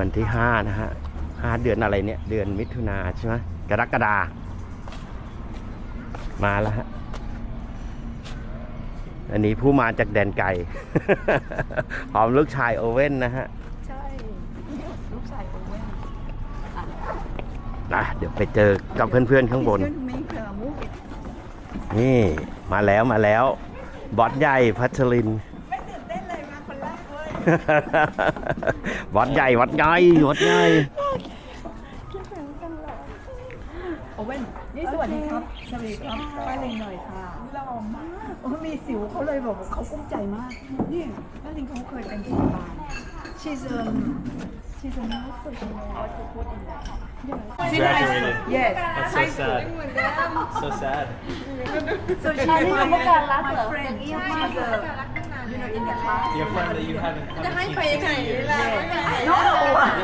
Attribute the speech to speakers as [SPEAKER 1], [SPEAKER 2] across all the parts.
[SPEAKER 1] วันที่ห้านะฮะห้าเดือนอะไรเนี่ย เดือนมิถุนาใช่ไหมกรกฎามาแล้วฮะ อันนี้ผู้มาจากแดนไกลพร้อมลูกชายโอเว่นนะฮะ
[SPEAKER 2] ใช่ ลูกชายโอเว่น
[SPEAKER 1] นะเดี๋ยวไปเจอกับเพื่อนๆข้างบน
[SPEAKER 2] He's gonna make a movie
[SPEAKER 1] นี่มาแล้วมาแล้ว บอสใหญ่พัชริน
[SPEAKER 2] ไม่ตื่นเต้นเลยมาคนแรกเว้ย
[SPEAKER 1] บอสใหญ่วัดใหญ่วัดใหญ่
[SPEAKER 2] โอเว่นนี่สวัสดีครับ สวัสดีครับป้าเล็งหน่อยค่ะหล่อมากโอ้มีสิวเขาเลยบอกว่าเขากุ้มใจมาก นี่ป้าเล็งเขาเคยเป็นพยาบาล she's a she's a nurse what to put in that
[SPEAKER 3] Graduated.
[SPEAKER 2] yes
[SPEAKER 3] That's so sad. So sad.
[SPEAKER 2] so she's my my friend she's a you know in the class
[SPEAKER 3] Your friend that you haven't, haven't seen for two years.
[SPEAKER 2] no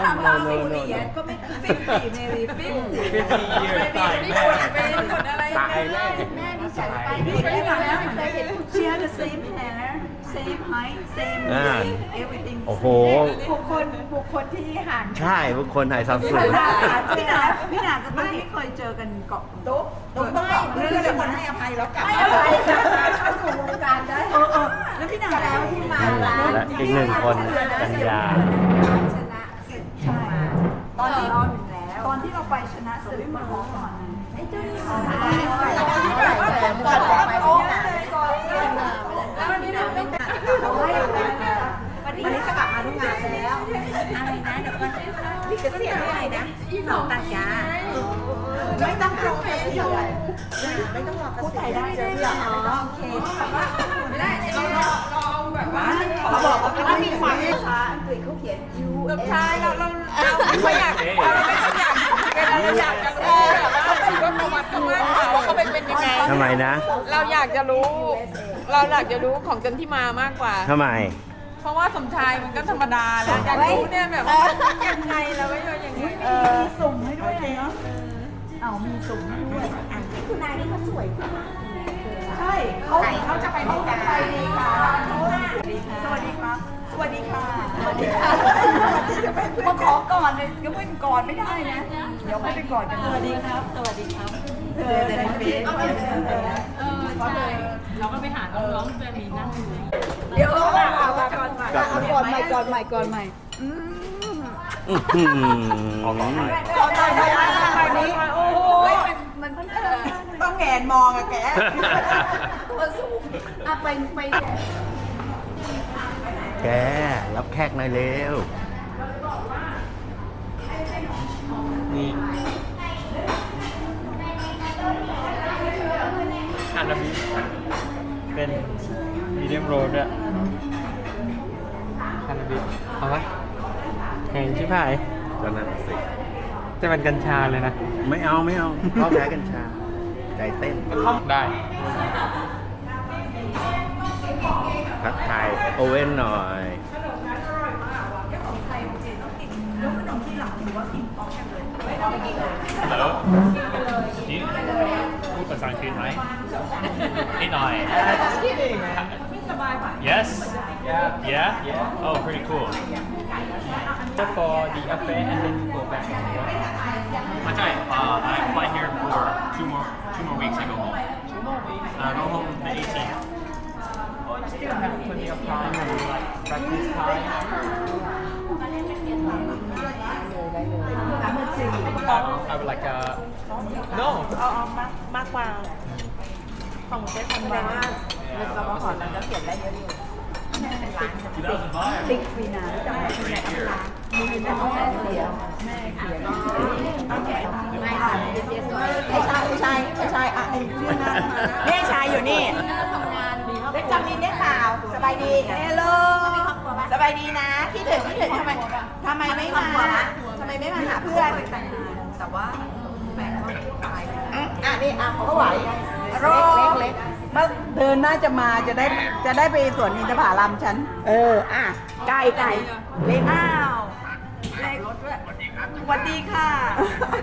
[SPEAKER 2] I'm not
[SPEAKER 3] No, no, no,
[SPEAKER 2] 60 yet ก็ไม่ถึง50 maybe 50
[SPEAKER 3] 50 years ตายแน่
[SPEAKER 1] ตายแน่
[SPEAKER 2] นี่ นี่มาแล้วเคยเห็น she had the same hair same height same
[SPEAKER 1] อ่า
[SPEAKER 2] weight everything
[SPEAKER 1] โอ้โห
[SPEAKER 2] บุคคลบุคคลที่ห่าง
[SPEAKER 1] ใช่บุคคลไทยซัมซุง
[SPEAKER 2] พี่หนาพี่หนากับไม่เคยเจอกันเกาะตุ๊กตุ๊กต้องบอกเรื่องจะคนให้อภัยแล้วกลับให้อภัยเข้าสู่วงการได้เออเออแล้วพี่หนาแล้วที่มาร้าน
[SPEAKER 1] และอีกหนึ่งคนกัญญา
[SPEAKER 2] ชนะศึกใช่ตอนที่เราตอนที่เราไปชนะศึกมาขอก่อนไอ้เจ้านี่ก่อนก่อนไปโอ้ยก่อนแล้ววันนี้เราไม่กลับวันนี้จะกลับมาทุกงานแล้วอะไรนะเดี๋ยวก่อนนี่เกษียณเมื่อไหร่นะ สองกันยาไม่ต้องรอเกษียณไม่ต้องรอพูดไทยได้เลยเหรอโอเคไม่ได้เราเราแบบว่าเขาบอกว่าถ้ามีความภาษาอังกฤษเขาเขียน U ใช่เราเราเราไม่อยากเราไม่อยากเราอยากจะรู้ว่าประวัติเขาว่าเขาเป็นเป็นยังไง
[SPEAKER 1] ทำไมนะ
[SPEAKER 4] เราอยากจะรู้ เราอยากจะรู้ของจันทิมามากกว่า
[SPEAKER 1] ทำไม
[SPEAKER 4] เพราะว่าสมชายมันก็ธรรมดาแล้วอยากรู้เนี่ยแบบว่ายังไงเราไม่รู้ยังไง
[SPEAKER 2] มีสุ่มให้ด้วยเนาะเอามีสุ่มให้ด้วยอะคุณนายนี่เขาสวยมากใช่เขาเขาจะไปอเมริกาไปอเมริกาสวัสดีครับสวัสดีค่ะสวัสดีค่ะมาขอก่อนเลยยกเป็นก่อนไม่ได้นะ เดี๋ยวไม่ไปก่อนกันสวัสดีครับ สวัสดีครับเจอแต่ในเฟซ
[SPEAKER 4] เออใช่เราก็ไปหาน้องๆแบบนี้นั่งอยู่
[SPEAKER 2] เดี๋ยวเอาเอาก่อนใหม่ก่อนใหม่ก่อนใหม่ก่อนใหม่อืม
[SPEAKER 1] อื้อหือ
[SPEAKER 2] ตอนใหม่ตอนใหม่ใหม่นี้โอ้โหมันมันต้องแงนมองอะแกตัวสูงอะไปไป
[SPEAKER 1] แกรับแขกหน่อยเร็ว
[SPEAKER 3] นี่อันดับนี้เป็น มีเดียมโรด้วยอันดับนี้เอาไหมแพงชิบหาย
[SPEAKER 1] ก็นั่นสิ
[SPEAKER 3] แต่มันกัญชาเลยนะ
[SPEAKER 1] ไม่เอาไม่เอาพ่อแพ้กัญชา ใจเต้น
[SPEAKER 3] ได้
[SPEAKER 1] ทักทายโอเว่นหน่อย
[SPEAKER 5] Hello. Do you พูดภาษาอังกฤษไหมนิดหน่อย Yes Yeah Yeah Oh pretty cool
[SPEAKER 3] for the affair and then go back
[SPEAKER 5] ไม่ใช่ uh, I fly here for two more two more weeks I go home uh, go home the 18th
[SPEAKER 3] Oh, you still have plenty of time to like practice Thai. Uh, I would like a no.
[SPEAKER 4] เอาเอามากมากกว่าของเจ๊คำว่า
[SPEAKER 5] 2005
[SPEAKER 2] ติ๊กฟีนาจำได้ไหม
[SPEAKER 5] Right here
[SPEAKER 2] แม่เสียแม่เสียไม่ค่ะไม่ใช่ไม่ใช่ไม่ใช่อะไอ้ชื่อนั้นแม่ชายอยู่นี่เล็กจำดินได้เปล่าสบายดีเฮลโลสบายดีนะคิดถึงคิดถึงทำไมทำไมไม่มาทำไมไม่มาหาเพื่อนแต่ว่าแฟนเขาตายอะนี่อะเขาไหวเล็กเล็ก เมื่อเดินน่าจะมาจะได้จะได้ไปสวนอินทผลัมฉัน เออ อะ ไก่ไก่เล็กอ้าวเล็กสวัสดีค่ะ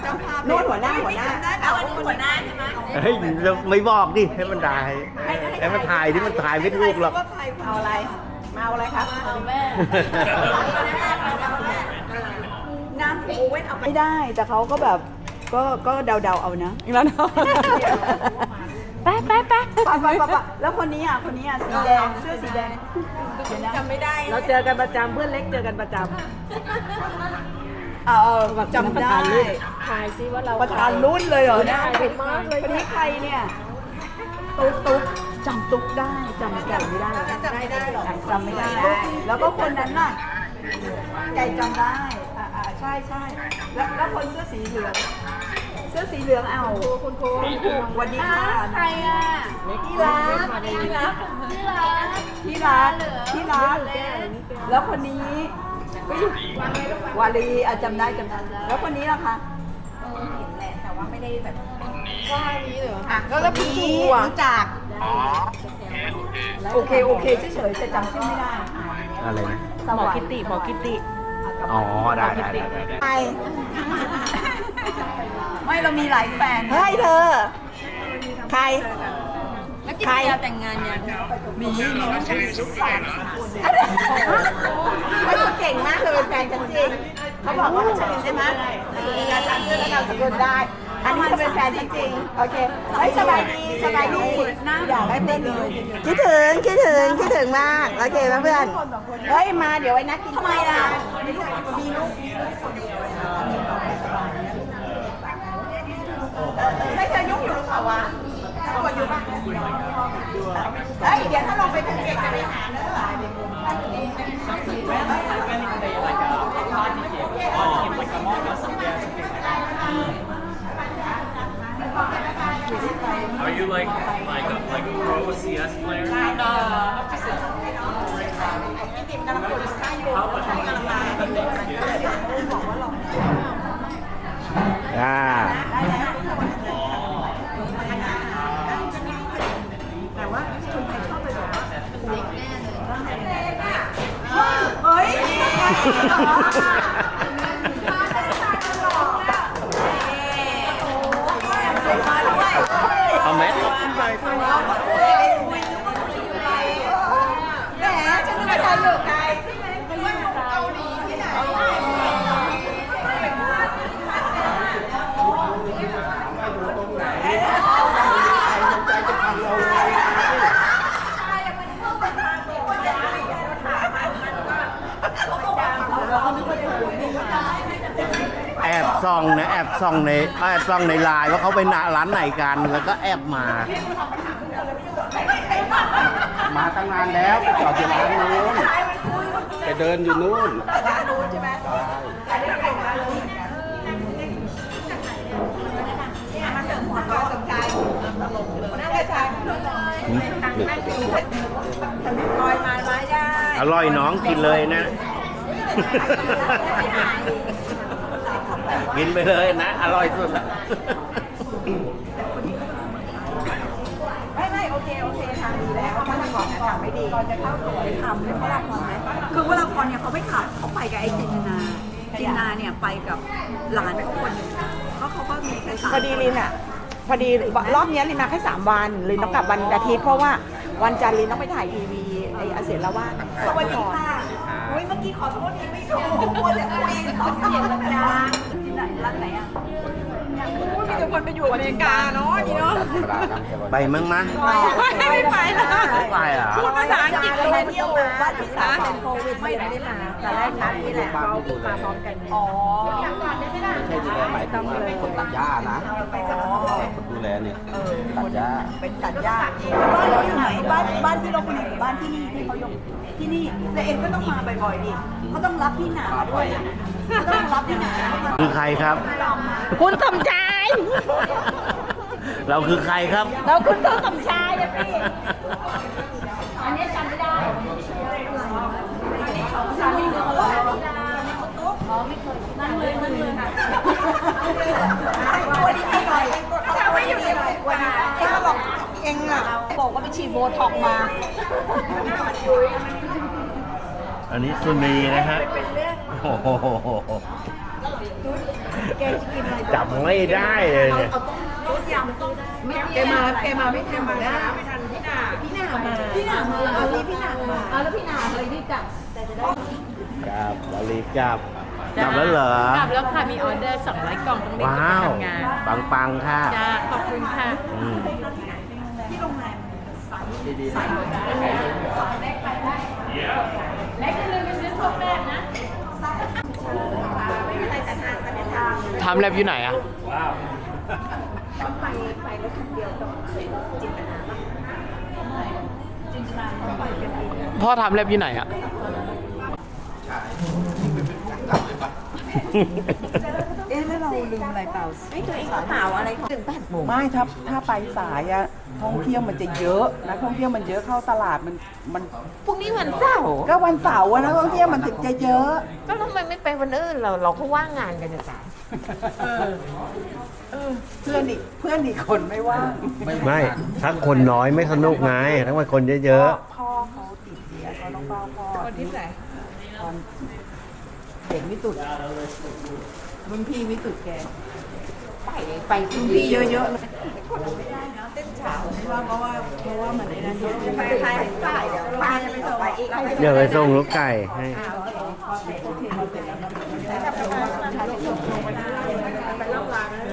[SPEAKER 2] เจ้าภาพนู่นหัวหน้าหัวหน้าเอาวันนี้หัวหน้าใช่ไหม
[SPEAKER 1] เฮ้ยเราไม่บอกดิให้มันถ่ายให้มันถ่ายที่มันถ่ายไม่ถูกหรอก
[SPEAKER 2] ว่าใครเอาอะไรมาเอาอะไรครับเอาแม่
[SPEAKER 1] เน้ำ
[SPEAKER 2] ที่โอเว่นเอาไปไม่ได้แต่เขาก็แบบก็ก็เดาๆเอานะ
[SPEAKER 4] แล้วเนาะ
[SPEAKER 2] ไปไปไปไปไปไปแล้วคนนี้อะ คนนี้อะ สีแดง เสื้อสีแดงเดี๋ยวนะ
[SPEAKER 4] จำไม่ได้
[SPEAKER 6] เราเจอกันประจำเพื่อนเล็กเจอกันประจ
[SPEAKER 2] เออเออำจำได้
[SPEAKER 6] ทายซิว่าเรา
[SPEAKER 2] ประธานรุ่นเลยเหรอเนี่ย
[SPEAKER 6] ทายถูกมากเลย
[SPEAKER 2] คนนี้ใครเนี่ย ตุ๊กตุ๊กจำตุ๊กได้จำไก่ไม่ได้เหรอ
[SPEAKER 4] จำไม่ได้หรอก
[SPEAKER 2] จำไม่ได้ แล้วก็คนนั้นน่ะไก่จำได้ อ่าอ่าใช่ใช่แล้วแล้วคนเสื้อสีเหลือง เสื้อสีเหลืองเอาคุณครูวันดีค่ะใครอะที่รักที่รักที่รักที่รักที่รักแล้วคนนี้วาลีอะจำได้จำได้แล้วคนนี้ล่ะคะ
[SPEAKER 4] อะแล้วแล้วพี่ชูอะรู้จัก
[SPEAKER 2] โอเคโอเคเฉยๆแต่จำชื่อไม่ได้
[SPEAKER 1] อะไรนะ
[SPEAKER 2] ส
[SPEAKER 6] หมอ
[SPEAKER 2] วรร
[SPEAKER 6] คิตติหมอคิตติ
[SPEAKER 1] อ๋อได้ได้ได้ได้ ไม่
[SPEAKER 2] เรามีหลายแฟน
[SPEAKER 6] เฮ้ยเธอ ใคร
[SPEAKER 4] แล้วกินยาแต่งงานยัง
[SPEAKER 2] มีมีน้องชายสุดสามคน
[SPEAKER 6] ไม่ต้องเก่งมากเธอเป็นแฟนฉันจริงเขาบอกว่าฉันใช่ไหมมีงานทำเพื่อนแล้วเราสกุลได้ อันนี้เธอเป็นแฟนฉันจริง โอเคเฮ้ยสบายดีสบายดี
[SPEAKER 2] น้า
[SPEAKER 6] อยากได้เพื่อนเลยคิดถึงคิดถึงคิดถึงมากโอเคไหมเพื่อนเฮ้ยมาเดี๋ยวไว้นัดกิน
[SPEAKER 2] ทำไมล่ะ
[SPEAKER 6] มีลูกมีลูก
[SPEAKER 2] ไม่เคย ยุ่งอยู่หรือเปล่าวะเขาบอกอยู่ป่ะเฮ้ยเดี๋ยวถ้าลงไปภูเก็ตจะไปหาเนอะ
[SPEAKER 5] Are you like like a like a pro CS player? How much money?
[SPEAKER 1] อ่า Ha ha ha ha! องนะแอบส่องในแอบส่องในไลน์ว่าเขาไปหนาร้านไหนกันแล้วก็แอบมา
[SPEAKER 7] มาตั้งนานแล้วไปจอดอยู่ร้านนู้นไปเดินอยู่นู้น
[SPEAKER 2] คอยมาไม้ได้
[SPEAKER 1] อร่อยน้องกินเลยนะ กินไปเลยนะ อร่อยสุดอะ
[SPEAKER 2] ไม่ไม่โอเคโอเคทำดีแล้วถ้าแต่ก่อนเนี่ยทำไม่ดีก่อนจะเข้าตัวได้ทำเป็นวราพรไหมคือวราพรเนี่ยเขาไม่ขับเขาไปกับไอ้จินนาจินนาเนี่ยไปกับหลานคนหนึงเพราะเขาก็มีแค่สาม
[SPEAKER 6] พอดีลินอะพอดีรอบเนี้ยลินมาแค่สามวันลินต้องกลับวันอาทิตย์เพราะว่าวันจันทร์ลินต้องไปถ่ายทีวีไออาเซียนละว่าด
[SPEAKER 2] สวัสดีค่ะอุ้ยเมื่อกี้ขอโทษทีไม่ถูกกลัวจะคุยสองเสียงมันดังที่ ไหนรักไหนอะ
[SPEAKER 4] มีแต่คนไปอยู่อเมริกาเนาะนี่เนาะ
[SPEAKER 1] ไปมั้งมะ
[SPEAKER 4] ไม่ไปนะ
[SPEAKER 1] ไม่ไปเหรอ
[SPEAKER 4] พูดภาษาอังกฤษ
[SPEAKER 6] ไปเที่ยวมาบ้านพี่สาวเป็นโควิดไม่ได้มาแต่แรกนัดนี่แหละเขามาพร้อมกัน
[SPEAKER 2] อ๋อ
[SPEAKER 7] ไม่ใช่ดูแลหมายถึงว่าคนตัดหญ้านะคนดูแลเนี่ยตัดหญ้า
[SPEAKER 2] เป็นตัดหญ้าบ้านเราอยู่ไหนบ้านบ้านที่เราคนอยู่บ้านที่นี่ที่เขายกที่นี่แต่เอ็นก็ต้องมาบ่อยๆดิเขาต้องรับพี่หนามาด้วย เขาต้องรับพี่หนามา
[SPEAKER 1] คือใครครับ
[SPEAKER 6] คุณสมชาย
[SPEAKER 1] เราคือใครครับ
[SPEAKER 6] เราคุณโตสมชายนะพี่
[SPEAKER 2] สามีเขาบอกอ๋อไม่เคยนั่งเลยนั่งเลยค่ะวันนี้ให้หน่อยถ้าไม่อยู่ในวันนี้
[SPEAKER 6] แกบอกเองอะบอกว่าไปฉีดโบท็อกมา
[SPEAKER 1] อันนี้สุนีนะฮะ โอ้โหจำไม่ได้เลยเนี่ย
[SPEAKER 6] แกมาแกมาไม่ทันมาได้ไม่ทันพี่นาพี่นามาพี่นามาเอาลีพี่นามาเอาแล้วพี่นาเลยที่จับ
[SPEAKER 1] กราบวาลีกราบกลับแล้วเหรอ
[SPEAKER 8] กลับแล้วค่ะมีออเดอร์200กล่องต้องรีบกลับ
[SPEAKER 1] ว้า
[SPEAKER 8] ไป
[SPEAKER 1] ว
[SPEAKER 8] ทำงาน
[SPEAKER 1] ปังปังๆค่ะ
[SPEAKER 8] จ้าขอบคุณค่ะ
[SPEAKER 1] อืม
[SPEAKER 3] ทำแลบอยู่ไหนอะพ่อทำแลบอยู่ไหนอะ
[SPEAKER 2] เอ๊ะแล้วเราลืมอะไรเปล่า
[SPEAKER 6] ไม่ตัวเองกระเป๋าอะไรของถึงแปดโมง
[SPEAKER 9] ไม่ถ้าถ้าไปสายอะท่องเที่ยวมันจะเยอะนักท่องเที่ยวมันเยอะเข้าตลาดมันมัน
[SPEAKER 6] พรุ่งนี้วันเสาร์
[SPEAKER 9] ก็วันเสาร์อะนักท่องเที่ยวมันถึงจะเยอะ
[SPEAKER 6] ก็ทำไมไม่ไปวันอื่นเราเราก็ว่างงานกันจะตาย
[SPEAKER 9] เพื่อนอีกเพื่อนอีกคนไม่ว่าง
[SPEAKER 1] ไม่ถ้าคนน้อยไม่สนุกไงถ้ามันคนเยอะ
[SPEAKER 9] พ่อเขาติดเสียเขาต้องเฝ้าพ่อ
[SPEAKER 4] คนที่ไหน
[SPEAKER 9] ตอน เด็กวิสุทธ์รุ่นพี่วิสุทธ์แก
[SPEAKER 6] ไปไปพรุ่ง
[SPEAKER 9] มี
[SPEAKER 6] นี้
[SPEAKER 9] เยอะๆเลยไม่ว่าเพราะว่าเพราะว่ามันไอ้นั่นเยอะ
[SPEAKER 6] ไปใครไปเดี๋ยวป้าจะไปส่งไปอีก
[SPEAKER 1] ๆเดี๋ยวไปส่งลูกไก่ให้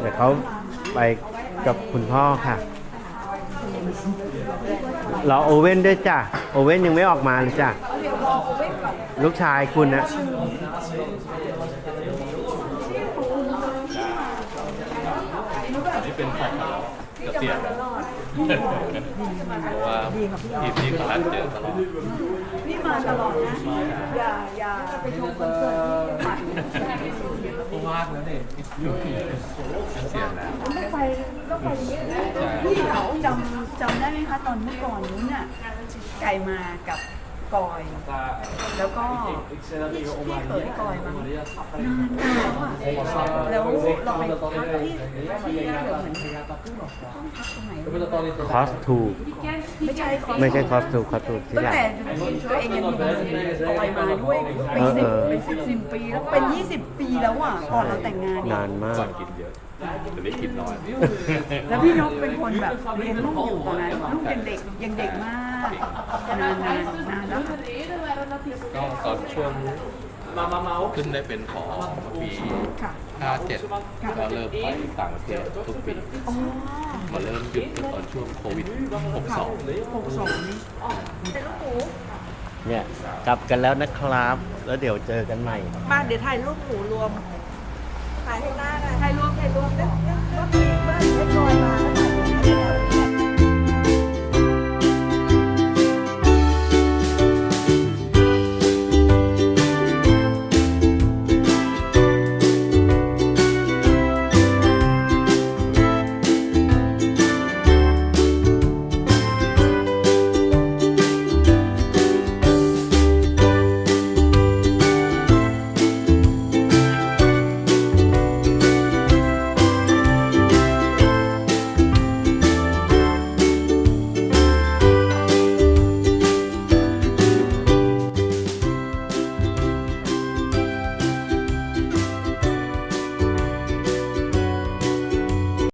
[SPEAKER 1] เดี๋ยวเขาไปกับคุณพ่อค่ะรอโอเว่นด้วยจ้ะ โอเว่นยังไม่ออกมาเลยจ้ะ ลูกชายคุณนะ
[SPEAKER 5] นี่เป็นแฟนเกษียณเพราะว่าทีมนี้เขานัดเจอตลอด
[SPEAKER 2] นี่มาตลอดนะ อย่าอย่าไปชมคอนเสิร์ตที่
[SPEAKER 3] เพราะว่าแล้วเนี่ย
[SPEAKER 5] เกษียณแล้ว
[SPEAKER 2] ไม่ไปก็ไปเยอะนะพี่เขาจำจำได้ไหมคะตอนเมื่อก่อนนู้นน่ะไก่มากับ กอย แล้วก็พี่พี่เขยกอยมานานแล้วอะแล้วเราไปพักที่ที่เหมือนต้องพักตรงไหน
[SPEAKER 1] คอสทู
[SPEAKER 2] ไม่ใช่คอส
[SPEAKER 1] ไม่ใช่คอสทูคอสทูที่
[SPEAKER 2] ตั้ง
[SPEAKER 1] หลัง
[SPEAKER 2] แต่ตัวเองยังมีกอยมาด้วยเป็น
[SPEAKER 1] เออ
[SPEAKER 2] สิบ
[SPEAKER 1] เออ
[SPEAKER 2] เป็นสิบสิบปีแล้วเป็นยี่สิบปีแล้วอะก่อนเราแต่งงานเนี่ย
[SPEAKER 1] นานมาก
[SPEAKER 5] กินเยอะแต่ไม่กินน้อย
[SPEAKER 2] แล้วพี่นกเป็นคนแบบเลี้ยงลูกอยู่ตอนนั้นลูกยังเด็กยังเด็กมากนานนานนานแล้วค่ะ
[SPEAKER 5] ก็ตอนช่วงขึ้นได้เป็นผอปี
[SPEAKER 2] ค่ะ
[SPEAKER 5] 57 ก็เริ่มไปต่างประเทศทุกปีมาเริ่มหยุดตอนช่วงโควิด62
[SPEAKER 2] หกสองนี่
[SPEAKER 1] เนี่ยกลับกันแล้วนะครับ แล้วเดี๋ยวเจอกันใหม่
[SPEAKER 6] มาเดี๋ยวถ่ายรูปหมูรวม ถ่ายให้หน้าถ่ายรวมถ่ายรวมแล้วรถมีเบิ้ลให้กอยมาแล้วถ่ายรูป